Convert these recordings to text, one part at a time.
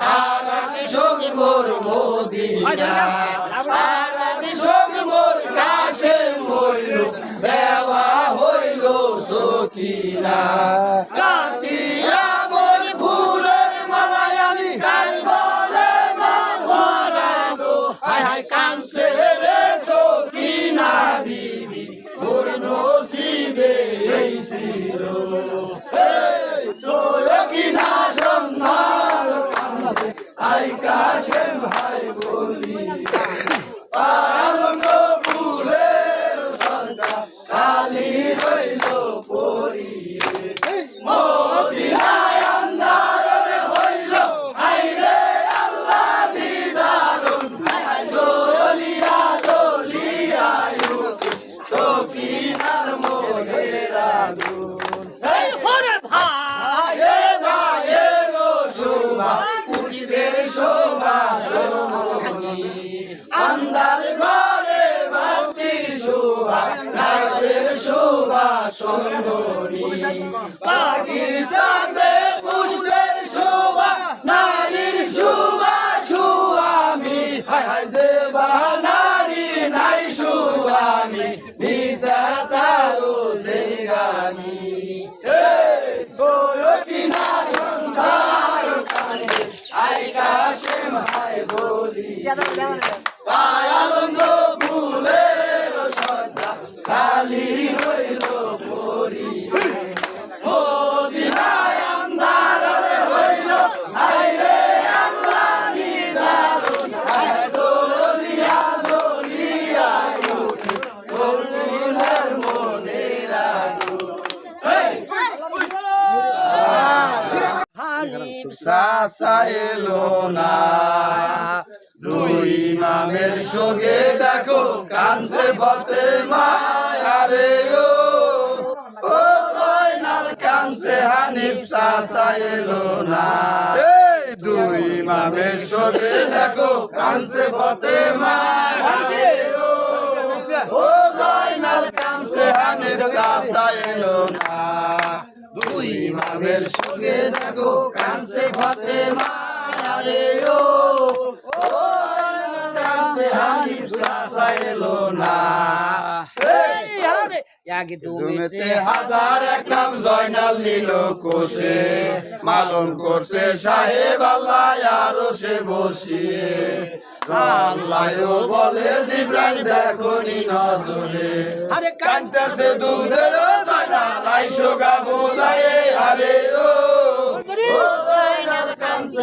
সারাতে শোক মোর মদিনা সারাতে শোক মোর কাশে মইল দেওয়া হইল সকিনা। চাচা এলো না। দুই ইমামের সঙ্গে দেখো কানসে ফতে মায়ারে ও। ও জয়নাল কানসে হানিফ চাচা এলো না। দুই ইমামের সঙ্গে দেখো কানসে ফতে মায়ারে ও। ও জয়নাল কানসে হানিফ চাচা এলো না। ইমামের সঙ্গে দেখো কানসে ফতে মায়ারে ও। কানসে হানিফ চাচা এলো না। জমেতে হাজার এক জয়নাল নীল কোষে। মালন করছে সাহেব আল্লাহ আরও সে বসিয়ে আল্লাহও বলে জিব্রাইল দেখো নি নজরে। আরে কান্তাছে দুধের আইসো গা বোঝায়ে আরে ও। কানছে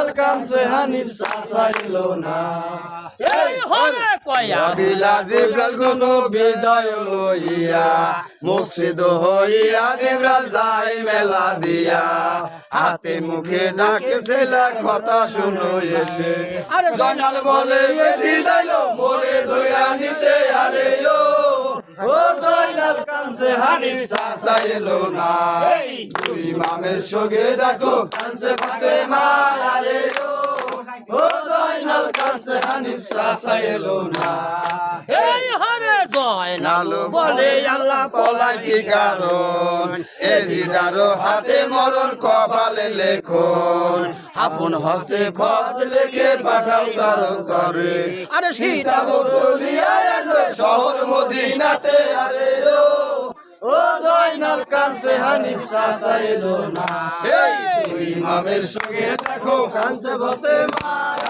জয়নাল কানসে হানিফ চাষা না। অবিলা জিব্রাল কোন বিদায় লইয়া মুর্শিদ হইয়া জিব্রাল যাই মেলা দিয়া। হাতে মুখে ডাকে ছেলা কথা শুনো এসে। জয়নাল বলে এসি দাইলো মোরে নিতে আরে ও ও জয়নাল কানসে হানিফ চাষা এলো না। দুই মামের সঙ্গে দেখো কানসে ফাতেমা আরে ও ও জয়নাল কানসে হানিফ চাষা এলো না। নালু বলে আল্লাহ পলাই কি কারণ এজিদারো হাতে মরণ কপালে লেখন। আপন হস্তে খত লেখে পাঠাও তার করে আরে সীতা বদলিয়া শহর মদিনাতে আরে ও ও জয়নাল কানসে হানিফ চাচা এলো না। এই দুই ইমামের সঙ্গে দেখো কানসে ভতে মারে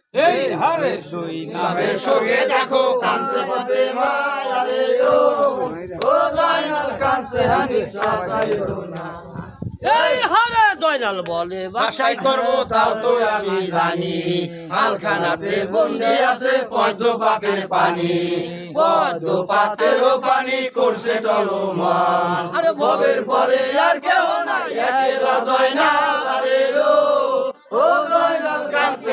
এই হারে সই নামের সঙ্গে দেখো কানসে পথে আরে ও। ও জয়নাল কানসে হানিফ চাচা না। এই হারে দয়নাল বলে বাসাই করব তাও তো আমি জানি। হালখানাতে বন্দি আছে পদ্ম পাতের পানি। পদ্ম পাতেরও পানি করছে টলমান আরে ভবের পরে আর কেউ নাই একেলা জয়নাল আরে ও ও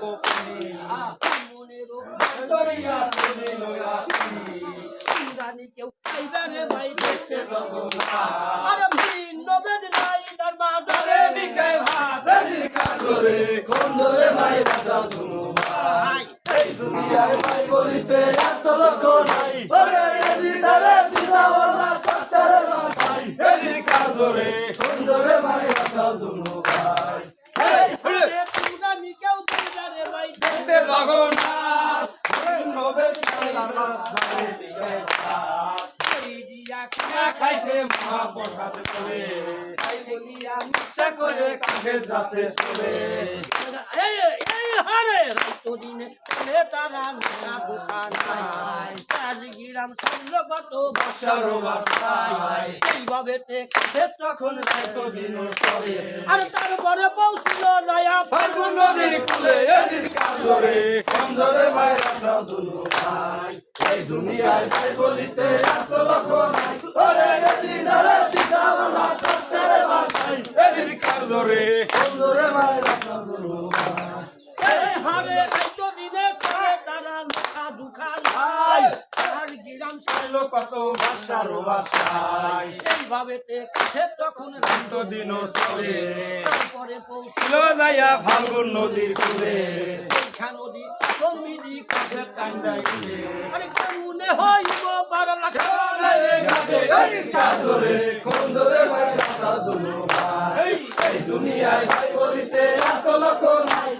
Oh. তাই বলিয়া করে কাছে যাচ্ছে চলে হারে। তারা কত বাসায় এইভাবে কাছে তখন দিন আর তারপরে পৌঁছিল নয়া ফাল্গুন নদীর কুলে এদিন কান্দরে কন্দরে মায়ের আশা ভাই এই দুনিয়ায় বলিতে এত লোক নাই ওরে এদিন আরে দিশাওয়ালা কষ্টের ভাষায় এদিন কান্দরে কন্দরে মায়ের আশা দুনু ভাই এই হারে এত দিনে চলে তারা না দোকান নাই চার গিরাম এলো কত বাসারো বাসায় এইভাবে কাছে তখন এত দিনও চলে তারপরে পৌঁছিল ছিল যাইয়া ফাল্গুন নদীর কুলে শিক্ষা নদী সমিতি কাছে কান্দাইলে আরে কেমনে বারো লাখ দুনিয়ায় ভাই বলিতে এত লক্ষ নাই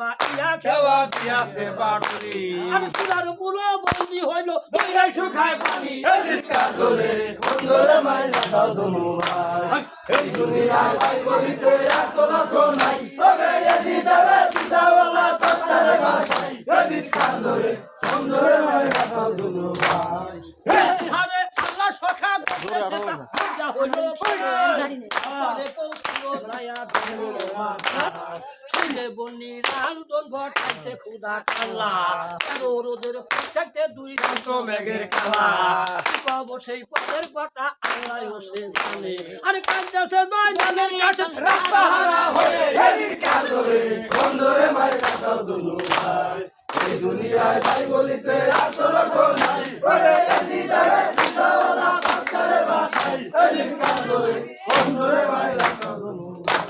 হয় ইয়া খেওয়া দিয়াছে বাটুরি আর পুরার পুরো বন্দি হইল দইরাই শুকায় পানি এই খাদরে সুন্দরে মাই রাখাল দুনু ভাই এই দুনিয়ায় ভাই বলিতে এত লোক নাই ওরে এই দরে দিশাওয়ালা ডক্টর বাসাই এই খাদরে সুন্দরে মাই রাখাল কাল্লা কালো। রোদের থাকতে দুই রাত মেঘের কালা। পাবো সেই পথের কথা আল্লাহ সে জানে। আরে কাঁদতেছে নয় জানের কাছে রাস্তা হারা হয়ে। হেরি কাজরে বন্ধরে মার কাছে দুলু ভাই। এই দুনিয়ায় ভাই বলিতে আর তো রকম নাই। ওরে কাজি দারে দিশাওয়ালা পাকারে বাসাই হেরি কাজরে বন্ধরে মার কাছে দুলু ভাই।